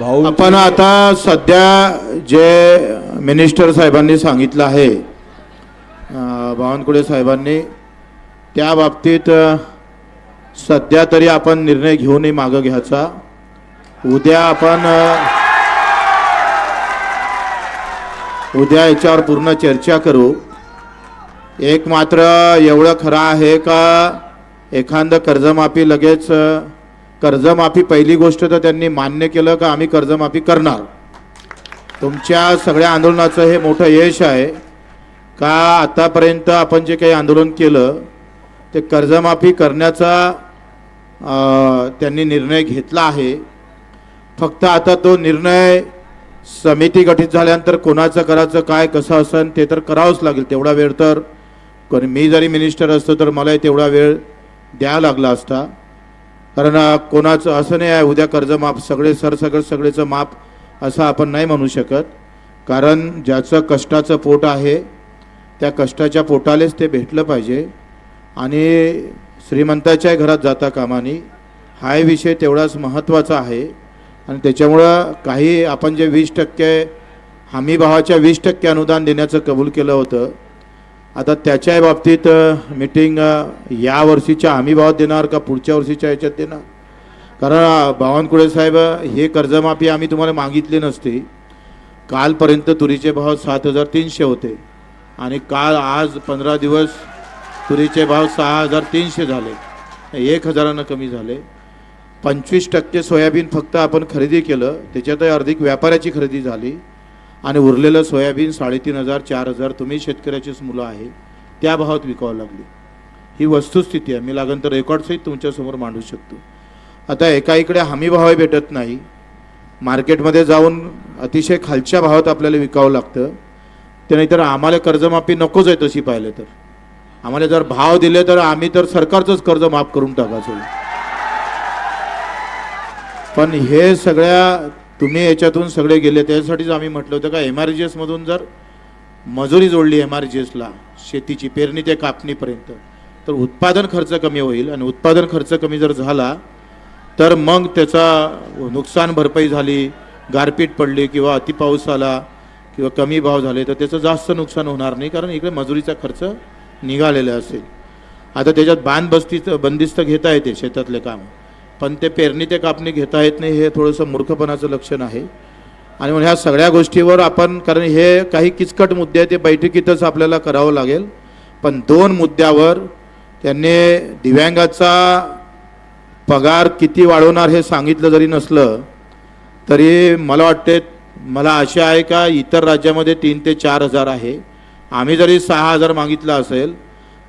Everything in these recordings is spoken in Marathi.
भाऊ आपण आता सध्या जे मिनिस्टर साहेबांनी सांगितलं आहे बावनकुळे साहेबांनी त्या बाबतीत सध्या तरी आपण निर्णय घेऊनही मागं घ्यायचा. उद्या आपण उद्या याच्यावर पूर्ण चर्चा करू. एक मात्र एवढं खरं आहे का एखादं कर्जमाफी लगेच कर्जमाफी पहिली गोष्ट तर त्यांनी मान्य केलं का आम्ही कर्जमाफी करणार. तुमच्या सगळ्या आंदोलनाचं हे मोठं यश आहे. का आतापर्यंत आपण जे काही आंदोलन केलं ते कर्जमाफी करण्याचा त्यांनी निर्णय घेतला आहे. फक्त आता तो निर्णय समिती गठीत झाल्यानंतर कोणाचं करायचं काय कसं असन ते तर करावंच लागेल. तेवढा वेळ तर मी जरी मिनिस्टर असतो तर मलाही तेवढा वेळ द्यावा लागला असता. कारण कोणाचं असं नाही आहे उद्या कर्ज माफ सगळे सरसकट सगळेचं माफ असं आपण नाही म्हणू शकत. कारण ज्याचं कष्टाचं पोट आहे त्या कष्टाच्या पोटालेच ते भेटलं पाहिजे. आणि श्रीमंताच्याही घरात जाता कामानी. हा विषय तेवढाच महत्त्वाचा आहे. आणि त्याच्यामुळं काही आपण जे वीस टक्के हमीभावाच्या वीस टक्के अनुदान देण्याचं कबूल केलं होतं आता त्याच्या बाबतीत मीटिंग या वर्षीच्या हमी भावात देणार का पुढच्या वर्षीच्या याच्यात देणार? कारण बावनकुळे साहेब हे कर्जमाफी आम्ही तुम्हाला मागितली नसती. कालपर्यंत तुरीचे भाव सात हजार तीनशे होते. आणि काल आज पंधरा दिवस तुरीचे भाव सहा हजार तीनशे झाले. एक हजारानं कमी झाले. पंचवीस टक्के सोयाबीन फक्त आपण खरेदी केलं. त्याच्यातही अर्धिक व्यापाऱ्याची खरेदी झाली. आणि उरलेलं सोयाबीन साडेतीन हजार चार हजार तुम्ही शेतकऱ्याचीच मुलं आहे त्या भावात विकावं लागली. ही वस्तुस्थिती आहे. मी लागन तर रेकॉर्डसहित तुमच्यासमोर मांडू शकतो. आता एका इकडे हमी भावही भेटत नाही. मार्केटमध्ये जाऊन अतिशय खालच्या भावात आपल्याला विकावं लागतं. ते नाहीतर आम्हाला कर्जमाफी नकोच आहे तशी पाहिलं तर. आम्हाला जर भाव दिले तर आम्ही तर सरकारचंच कर्ज माफ करून टाकायचो. पण हे सगळ्या तुम्ही याच्यातून सगळे गेले त्यासाठीच आम्ही म्हटलं होतं का एम आर जी एसमधून जर मजुरी जोडली एम आर जी एसला शेतीची पेरणी ते कापणीपर्यंत तर उत्पादन खर्च कमी होईल आणि उत्पादन खर्च कमी जर झाला तर मग त्याचा नुकसान भरपाई झाली गारपीट पडली किंवा अतिपाऊस आला किंवा कमी भाव झाले तर त्याचं जास्त नुकसान होणार नाही कारण इकडे मजुरीचा खर्च निघालेला असेल. आता त्याच्यात बांधबस्तीचं बंदिस्त घेता येते शेतातले काम. पण ते पेरणी ते कापणी घेता येत नाही हे थोडंसं मूर्खपणाचं लक्षण आहे. आणि म्हणून ह्या सगळ्या गोष्टीवर आपण कारण हे काही किचकट मुद्दे आहेत ते बैठकीतच आपल्याला करावं लागेल. पण दोन मुद्द्यावर त्यांनी दिव्यांगाचा पगार किती वाढवणार हे सांगितलं जरी नसलं तरी मला वाटते मला आशा आहे का इतर राज्यामध्ये तीन ते चार हजार आहे. आम्ही जरी सहा हजार मागितला असेल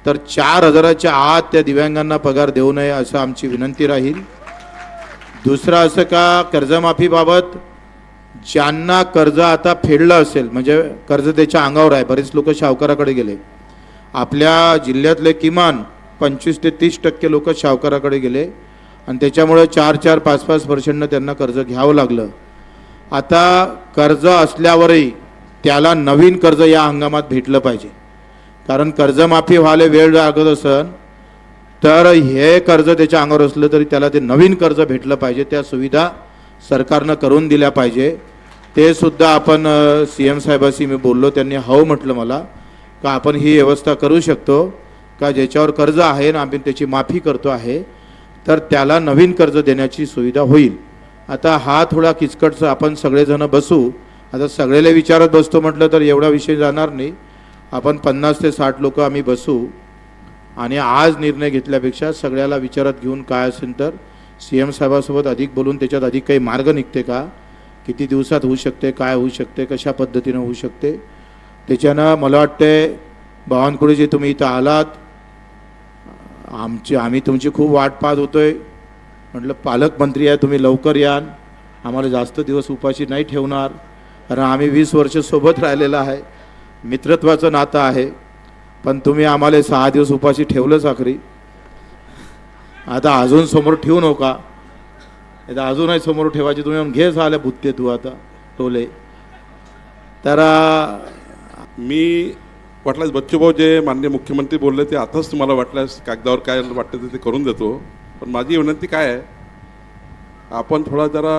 तर चार हजाराच्या आत त्या दिव्यांगांना पगार देऊ नये असं आमची विनंती राहील. दुसरं असं का कर्जमाफीबाबत ज्यांना कर्ज आता फेडलं असेल म्हणजे कर्ज त्याच्या अंगावर आहे बरेच लोक सावकाराकडे गेले. आपल्या जिल्ह्यातले किमान पंचवीस ते तीस टक्के लोक सावकाराकडे गेले. आणि त्याच्यामुळे चार चार पाच पाच पर्सेंटनं त्यांना कर्ज घ्यावं लागलं. आता कर्ज असल्यावरही त्याला नवीन कर्ज या हंगामात भेटलं पाहिजे. कारण कर्जमाफी व्हायला वेळ लागत असन तर हे कर्ज त्याच्या अंगावर असलं तरी त्याला ते नवीन कर्ज भेटलं पाहिजे. त्या सुविधा सरकारनं करून दिल्या पाहिजे. ते सुद्धा आपण सी एम साहेबाशी मी बोललो त्यांनी हो म्हटलं मला का आपण ही व्यवस्था करू शकतो का ज्याच्यावर कर्ज आहे ना आम्ही त्याची माफी करतो आहे तर त्याला नवीन कर्ज देण्याची सुविधा होईल. आता हा थोडा किचकटचा आपण सगळेजणं बसू. आता सगळेला विचारत बसतो म्हटलं तर एवढा विषय जाणार नाही. आपण पन्नास ते साठ लोक आम्ही बसू. आणि आज निर्णय घेतल्यापेक्षा सगळ्याला विचारात घेऊन काय असेल तर सी एम साहेबासोबत अधिक बोलून त्याच्यात अधिक काही मार्ग निघते का? किती दिवसात होऊ शकते काय होऊ शकते कशा पद्धतीनं होऊ शकते? त्याच्यानं मला वाटते बावनकुळे जे तुम्ही इथं आलात आमची आम्ही तुमची खूप वाट पाहत होतो आहे म्हटलं पालकमंत्री आहे तुम्ही लवकर यान आम्हाला जास्त दिवस उपाशी नाही ठेवणार. कारण आम्ही वीस वर्ष सोबत राहिलेलं आहे. मित्रत्वाचं नातं आहे. पण तुम्ही आम्हाला सहा दिवस उपाशी ठेवलं साखरी. आता अजून समोर ठेवू नका. आता अजूनही समोर ठेवायची तुम्ही घे झालं भुत्ते तू आता टोले. तर मी वाटल्यास बच्चूभाऊ जे माननीय मुख्यमंत्री बोलले ते आताच तुम्हाला वाटल्यास कागदावर काय वाटतं ते ते करून देतो. पण माझी विनंती काय आहे आपण थोडा जरा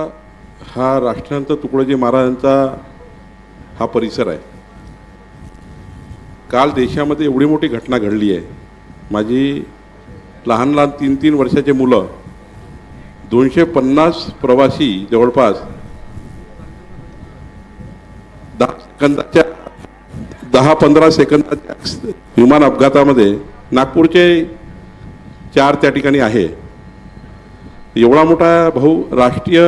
हा राष्ट्रांचा तुकडोजी महाराजांचा हा परिसर आहे. काल देशामध्ये एवढी मोठी घटना घडली आहे. माझी लहान लहान तीन तीन वर्षाचे मुलं दोनशे पन्नास प्रवासी जवळपास दहा सेकंदाच्या दहा पंधरा सेकंदाच्या विमान अपघातामध्ये नागपूरचे चार त्या ठिकाणी आहे. एवढा मोठा भाऊ राष्ट्रीय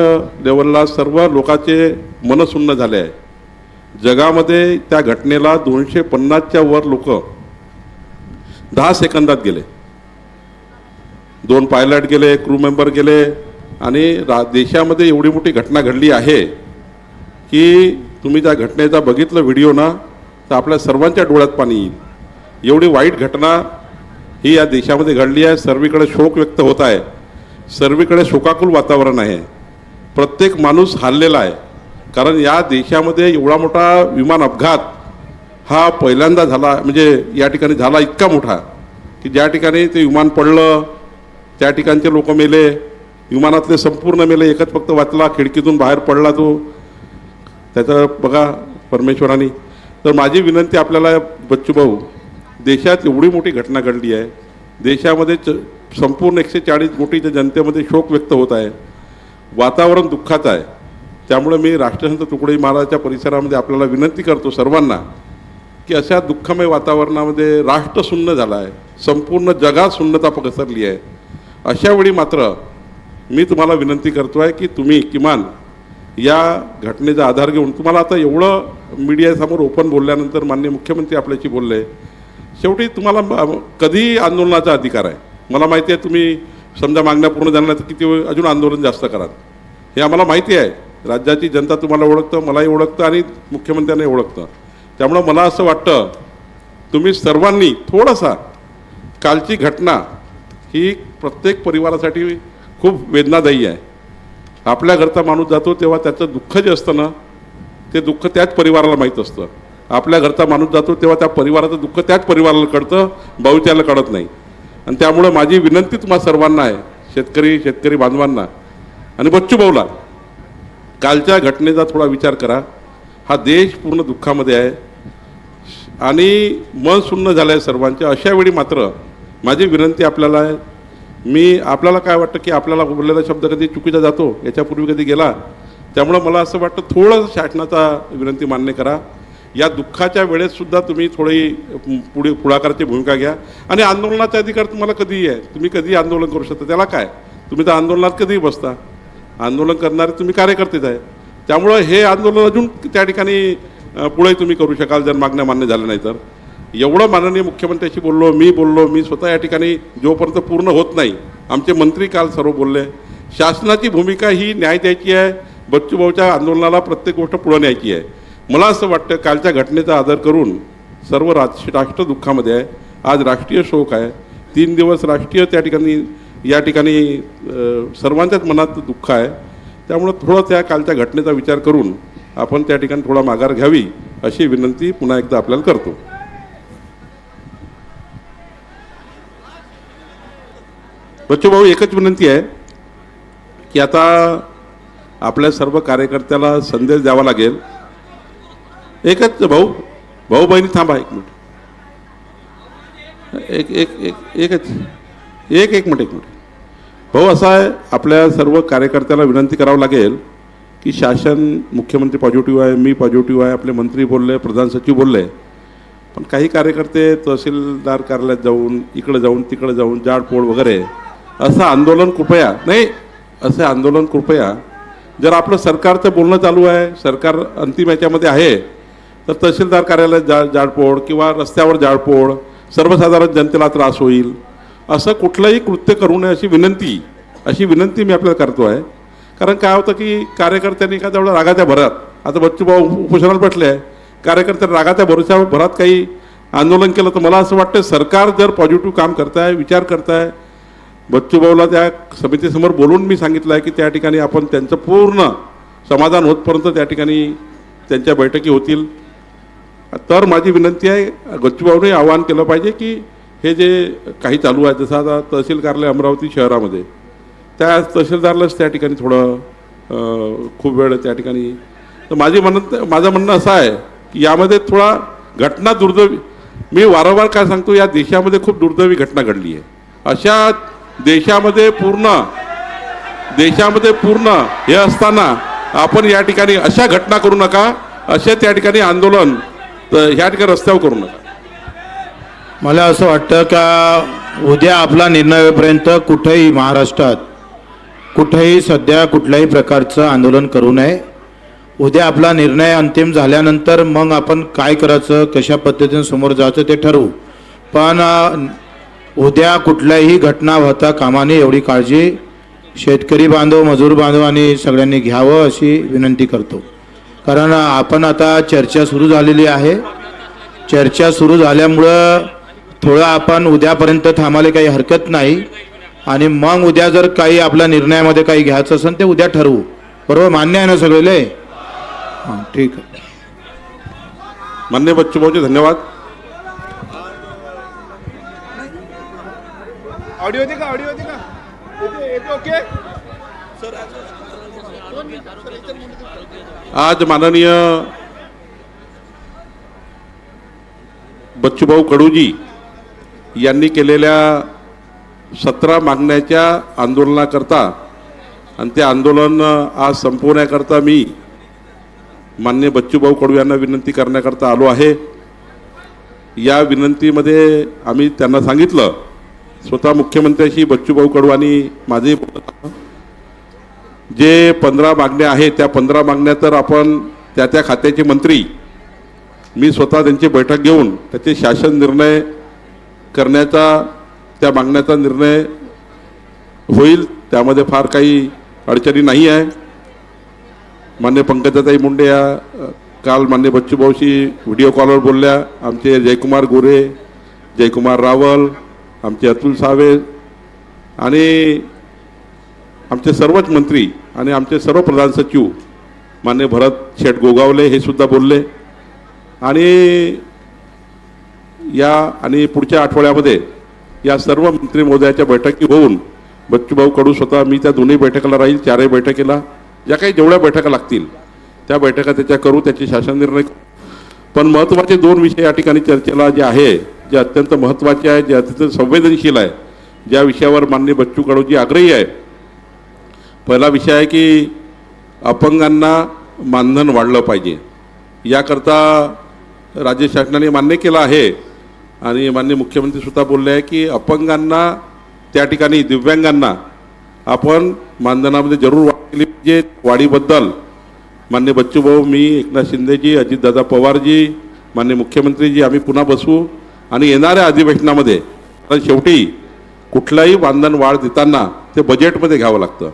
लेवलला सर्व लोकांचे मनसुन्न झाले आहे. जगामध्ये त्या घटनेला दोनशे पन्नासच्या वर लोक दहा सेकंदात गेले. दोन पायलट गेले क्रू मेंबर गेले आणि रा देशामध्ये एवढी मोठी घटना घडली आहे की तुम्ही त्या घटनेचा बघितलं व्हिडिओ ना तर आपल्या सर्वांच्या डोळ्यात पाणी येईल. एवढी वाईट घटना ही या देशामध्ये घडली आहे सर्वीकडे शोक व्यक्त होत आहे. सर्वीकडे शोकाकुल वातावरण आहे. प्रत्येक माणूस हारलेला आहे. कारण या देशामध्ये एवढा मोठा विमान अपघात हा पहिल्यांदा झाला म्हणजे या ठिकाणी झाला इतका मोठा की ज्या ठिकाणी ते विमान पडलं त्या ठिकाणचे लोक मेले विमानातले संपूर्ण मेले एकच फक्त वाचला खिडकीतून बाहेर पडला तो. त्याचं बघा परमेश्वराने. तर माझी विनंती आपल्याला बच्चू भाऊ देशात एवढी मोठी घटना घडली आहे. देशामध्ये च संपूर्ण एकशे चाळीस कोटीच्या जनतेमध्ये शोक व्यक्त होत आहे. वातावरण दुःखाचं आहे. त्यामुळे मी राष्ट्रसंत तुकडोजी महाराजाच्या परिसरामध्ये आपल्याला विनंती करतो सर्वांना की अशा दुःखमय वातावरणामध्ये राष्ट्र सुन्न झाला आहे संपूर्ण जगात सुन्नता पसरली आहे. अशा वेळी मात्र मी तुम्हाला विनंती करतो आहे की तुम्ही किमान या घटनेचा आधार घेऊन तुम्हाला आता एवढं मीडियासमोर ओपन बोलल्यानंतर माननीय मुख्यमंत्री आपल्याशी बोलले. शेवटी तुम्हाला कधी कधीही आंदोलनाचा अधिकार आहे. मला माहिती आहे तुम्ही समजा मागण्या पूर्ण झाल्या तर किती अजून आंदोलन जास्त कराल. हे आम्हाला माहिती आहे. राज्याची जनता तुम्हाला ओळखतं मलाही ओळखतं आणि मुख्यमंत्र्यांनाही ओळखतं. त्यामुळं मला असं वाटतं तुम्ही सर्वांनी थोडासा कालची घटना ही प्रत्येक परिवारासाठी खूप वेदनादायी आहे. आपल्या घरचा माणूस जातो तेव्हा त्याचं दुःख जे असतं ना ते दुःख त्याच परिवाराला माहीत असतं. आपल्या घरचा माणूस जातो तेव्हा त्या परिवाराचं दुःख त्याच परिवाराला कळतं भाऊच्याला कळत नाही. आणि त्यामुळं माझी विनंती तुम्हा सर्वांना आहे शेतकरी शेतकरी बांधवांना. आणि बच्चू भाऊला कालच्या घटनेचा थोडा विचार करा. हा देश पूर्ण दुःखामध्ये आहे. आणि मन सुन्न झालं आहे सर्वांच्या अशावेळी मात्र माझी विनंती आपल्याला आहे. मी आपल्याला काय वाटतं की आपल्याला बोललेला शब्द कधी चुकीचा जातो याच्यापूर्वी कधी गेला? त्यामुळं मला असं वाटतं थोडं शासनाचा विनंती मान्य करा. या दुःखाच्या वेळेतसुद्धा तुम्ही थोडी पुढे पुढाकाराची भूमिका घ्या. आणि आंदोलनाचा अधिकार तुम्हाला कधीही आहे. तुम्ही कधी आंदोलन करू शकता. त्याला काय? तुम्ही तर आंदोलनात कधीही बसता. आंदोलन करणारे तुम्ही कार्यकर्तेच आहे त्यामुळं हे आंदोलन अजून त्या ठिकाणी पुढे तुम्ही करू शकाल जर मागण्या मान्य झाल्या नाही तर. एवढं माननीय मुख्यमंत्र्याशी बोललो मी बोललो मी स्वतः या ठिकाणी जोपर्यंत पूर्ण होत नाही आमचे मंत्री काल सर्व बोलले शासनाची भूमिका ही न्याय द्यायची आहे बच्चूभाऊच्या आंदोलनाला प्रत्येक गोष्ट पुढं न्यायची आहे. मला असं वाटतं कालच्या घटनेचा आदर करून सर्व राष्ट्र राष्ट्र दुःखामध्ये आहे. आज राष्ट्रीय शोक आहे. तीन दिवस राष्ट्रीय त्या ठिकाणी या ठिकाणी सर्वांच्याच मनात दुःख आहे. त्यामुळं थोडं त्या कालच्या घटनेचा विचार करून आपण त्या ठिकाणी थोडा माघार घ्यावी अशी विनंती पुन्हा एकदा आपल्याला करतो. बच्चूभाऊ एकच विनंती आहे की आता आपल्या सर्व कार्यकर्त्याला संदेश द्यावा लागेल. एकच भाऊ भाऊ बहिणी थांबा एक मिनिट. एक एक एक एकच. एक एक मिनिट एक मिनिट. भाऊ असं आहे आपल्या सर्व कार्यकर्त्याला विनंती करावं लागेल की शासन मुख्यमंत्री पॉझिटिव्ह आहे मी पॉझिटिव्ह आहे आपले मंत्री बोलले प्रधान सचिव बोलले पण काही कार्यकर्ते तहसीलदार कार्यालयात जाऊन इकडे जाऊन तिकडे जाऊन जाडपोळ वगैरे असं आंदोलन कृपया नाही असं आंदोलन कृपया जर आपलं सरकारचं बोलणं चालू आहे सरकार अंतिम याच्यामध्ये आहे तर तहसीलदार कार्यालयात जा जाडपोळ किंवा रस्त्यावर जाडपोळ सर्वसाधारण जनतेला त्रास होईल. असं कुठलंही कृत्य करू नये अशी विनंती अशी विनंती मी आपल्याला करतो आहे. कारण काय होतं की कार्यकर्त्यांनी एखाद्या तेवढं रागाच्या भरात आता बच्चूभाऊ उपोषणाला बसले आहे कार्यकर्त्यांनी रागाच्या भरोशा भरात काही आंदोलन केलं तर मला असं वाटतं सरकार जर पॉझिटिव्ह काम करताय विचार करताय बच्चूभाऊला त्या समितीसमोर बोलून मी सांगितलं आहे की त्या ठिकाणी आपण त्यांचं पूर्ण समाधान होतपर्यंत त्या ठिकाणी त्यांच्या बैठकी होतील. तर माझी विनंती आहे गच्चूभाऊने आवाहन केलं पाहिजे की हे जे काही चालू आहे जसं आता तहसील कार्यालय अमरावती शहरामध्ये त्या तहसीलदारलाच त्या ठिकाणी थोडं खूप वेळ त्या ठिकाणी तर माझी म्हणत माझं म्हणणं असं आहे की यामध्ये थोडा घटना दुर्दैवी मी वारंवार काय सांगतो या देशामध्ये खूप दुर्दैवी घटना घडली आहे. अशा देशामध्ये पूर्ण देशामध्ये पूर्ण हे असताना आपण या ठिकाणी अशा घटना करू नका असे त्या ठिकाणी आंदोलन तर ह्या ठिकाणी रस्त्यावर करू नका. मला असं वाटतं का उद्या आपला निर्णय होईपर्यंत कुठेही महाराष्ट्रात कुठेही सध्या कुठल्याही प्रकारचं आंदोलन करू नये. उद्या आपला निर्णय अंतिम झाल्यानंतर मग आपण काय करायचं कशा पद्धतीने समोर जायचं ते ठरवू. पण उद्या कुठल्याही घटना होता कामाने एवढी काळजी शेतकरी बांधव मजूर बांधव आणि सगळ्यांनी घ्यावं अशी विनंती करतो. कारण आपण आता चर्चा सुरू झालेली आहे. चर्चा सुरू झाल्यामुळं थोडं आपण उद्यापर्यंत थांबायला काही हरकत नाही. आणि मग उद्या जर काही आपल्या निर्णयामध्ये काही घ्यायचं असेल ते उद्या ठरवू. बरोबर? मान्य आहे ना सगळेले? हां ठीक आहे. मान्य बच्चूभाऊचे धन्यवाद. ऑडिओ दे का ऑडिओ दे का ओके आज माननीय बच्चूभाऊ कडूजी यांनी केलेल्या सतरा मागण्याच्या आंदोलनाकरता आणि ते आंदोलन आज संपवण्याकरता मी मान्य बच्चूभाऊ कडू यांना विनंती करण्याकरता आलो आहे. या विनंतीमध्ये आम्ही त्यांना सांगितलं स्वतः मुख्यमंत्र्याशी बच्चूभाऊ कडू आणि माझे जे पंधरा मागण्या आहेत त्या पंधरा मागण्या तर आपण त्या त्या खात्याचे मंत्री मी स्वतः त्यांची बैठक घेऊन त्याचे शासन निर्णय करण्याचा त्या मागण्याचा निर्णय होईल. त्यामध्ये फार काही अडचणी नाही आहे. मान्य पंकजाताई मुंडे या काल मान्य बच्चूभाऊशी व्हिडिओ कॉलवर बोलल्या. आमचे जयकुमार गोरे जयकुमार रावल आमचे अतुल सावे आणि आमचे सर्वच मंत्री आणि आमचे सर्व प्रधान सचिव मान्य भरत शेठ गोगावले हे सुद्धा बोलले. आणि या आणि पुढच्या आठवड्यामध्ये या सर्व मंत्री महोदयाच्या बैठकी होऊन बच्चूभाऊ कडू स्वतः मी त्या दोन्ही बैठकाला राहील चारही बैठकीला ज्या काही जेवढ्या बैठका लागतील त्या बैठका त्याच्या करू त्याचे शासन निर्णय पण महत्त्वाचे दोन विषय या ठिकाणी चर्चेला जे आहे जे अत्यंत महत्त्वाचे आहे जे अत्यंत संवेदनशील आहे ज्या विषयावर माननीय बच्चू कडूजी आग्रही आहे पहिला विषय आहे की अपंगांना मानधन वाढलं पाहिजे. याकरता राज्य शासनाने मान्य केलं आहे आणि माननीय मुख्यमंत्रीसुद्धा बोलले आहे की अपंगांना त्या ठिकाणी दिव्यांगांना आपण मानधनामध्ये जरूर वाढ केली पाहिजे. वाढीबद्दल मान्य बच्चूभाऊ मी एकनाथ शिंदेजी अजितदादा पवारजी मान्य मुख्यमंत्रीजी आम्ही पुन्हा बसू. आणि येणाऱ्या अधिवेशनामध्ये कारण शेवटी कुठलाही मानधन वाढ देताना ते बजेटमध्ये घ्यावं लागतं.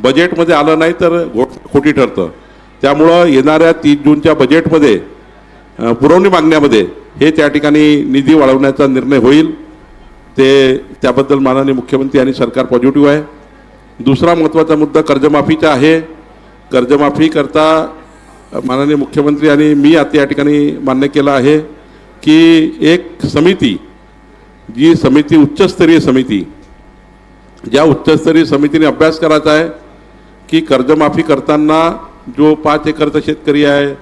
बजेटमध्ये आलं नाही तर गो खोटी ठरतं. त्यामुळं येणाऱ्या तीन जूनच्या बजेटमध्ये पुरवणी मागण्यामध्ये हे त्या ठिकाणी निधी वाढवण्याचा निर्णय होईल. ते त्याबद्दल माननीय मुख्यमंत्री आणि सरकार पॉझिटिव्ह आहे. दुसरा महत्त्वाचा मुद्दा कर्जमाफीचा आहे. कर्जमाफी करता माननीय मुख्यमंत्री आणि मी आता या ठिकाणी मान्य केलं आहे की एक समिती जी समिती उच्चस्तरीय समिती ज्या उच्चस्तरीय समितीने अभ्यास करायचा आहे की कर्जमाफी करताना जो पाच एकरचा शेतकरी आहे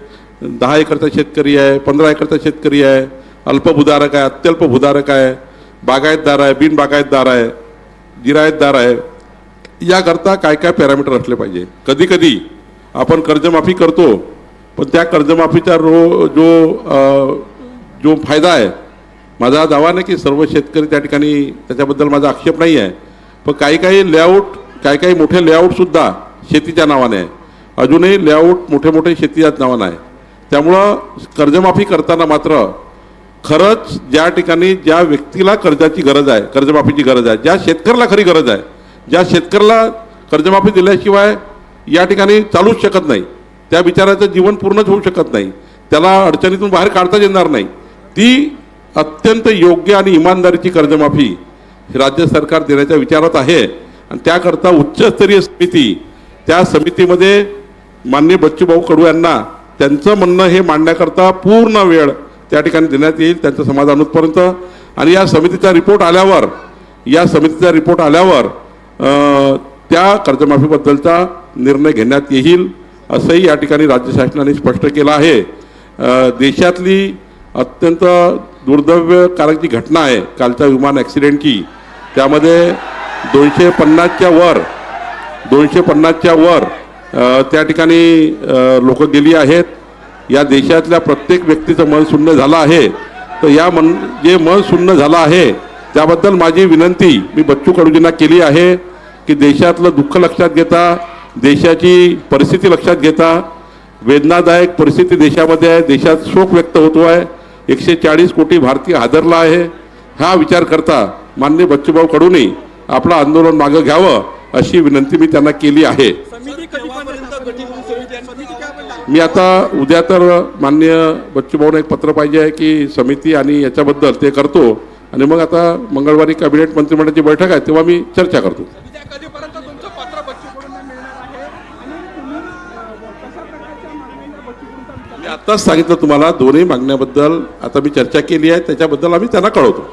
दहा एकरचा शेतकरी आहे पंधरा एकरचा शेतकरी आहे अल्पभूधारक आहे अत्यल्प भूधारक आहे बागायतदार आहे बिनबागायतदार आहे जिरायतदार आहे. याकरता काय काय पॅरामीटर असले पाहिजे? कधी कधी आपण कर्जमाफी करतो पण त्या कर्जमाफीचा रो जो जो फायदा आहे माझा दावा नाही की सर्व शेतकरी त्या ठिकाणी त्याच्याबद्दल माझा आक्षेप नाही आहे पण काही काही लेआउट काही काही मोठे लेआउटसुद्धा शेतीच्या नावाने आहे. अजूनही लेआउट मोठे मोठे शेतीच्याच नावानं आहे. त्यामुळं कर्जमाफी करताना मात्र खरंच ज्या ठिकाणी ज्या व्यक्तीला कर्जाची गरज आहे कर्जमाफीची गरज आहे ज्या शेतकऱ्याला खरी गरज आहे ज्या शेतकऱ्याला कर्जमाफी दिल्याशिवाय या ठिकाणी चालूच शकत नाही त्या बिचाराचं जीवन पूर्णच होऊ शकत नाही त्याला अडचणीतून बाहेर काढताच येणार नाही ती अत्यंत योग्य आणि इमानदारीची कर्जमाफी राज्य सरकार देण्याच्या विचारात आहे आणि त्याकरता उच्चस्तरीय समिती त्या समितीमध्ये मान्य बच्चूभाऊ कडू यांना त्यांचं म्हणणं हे मांडण्याकरता पूर्ण वेळ त्या ठिकाणी देण्यात येईल त्यांचं समाधान होतपर्यंत. आणि या समितीचा रिपोर्ट आल्यावर या समितीचा रिपोर्ट आल्यावर त्या कर्जमाफीबद्दलचा निर्णय घेण्यात येईल असंही या ठिकाणी राज्य शासनाने स्पष्ट केलं आहे. देशातली अत्यंत दुर्दैवकारक जी घटना आहे कालच्या विमान ॲक्सिडेंटची त्यामध्ये दोनशे पन्नासच्या वर दोनशे पन्नासच्या वर त्या ठिकाणी लोक गेली आहेत. या देशातल्या प्रत्येक व्यक्तीचं मन शून्य झालं आहे. तर या मन जे मन शून्य झालं आहे त्याबद्दल माझी विनंती मी बच्चू कडूजींना केली आहे की देशातलं दुःख लक्षात घेता देशाची परिस्थिती लक्षात घेता. वेदनादायक परिस्थिती देशामध्ये आहे देशात शोक व्यक्त होतो आहे. एकशे चाळीस कोटी भारतीय हादरला आहे. हा विचार करता मान्य बच्चूभाऊ कडूनही आपलं आंदोलन मागं घ्यावं अशी विनंती मी त्यांना केली आहे. मी आता उद्या तर मान्य बच्चूभाऊने एक पत्र पाहिजे आहे की समिती आणि याच्याबद्दल ते करतो. आणि मग आता मंगळवारी कॅबिनेट मंत्रिमंडळाची बैठक आहे तेव्हा मी चर्चा करतो. समित्या कधीपर्यंत तुमचं पत्र बच्चूकडून मिळणार आहे? आणि तुम्ही अ, कशा प्रकारच्या मागण्या बच्चूकडून मी आत्ताच सांगितलं तुम्हाला दोन्ही मागण्याबद्दल आता मी चर्चा केली आहे त्याच्याबद्दल आम्ही त्यांना कळवतो.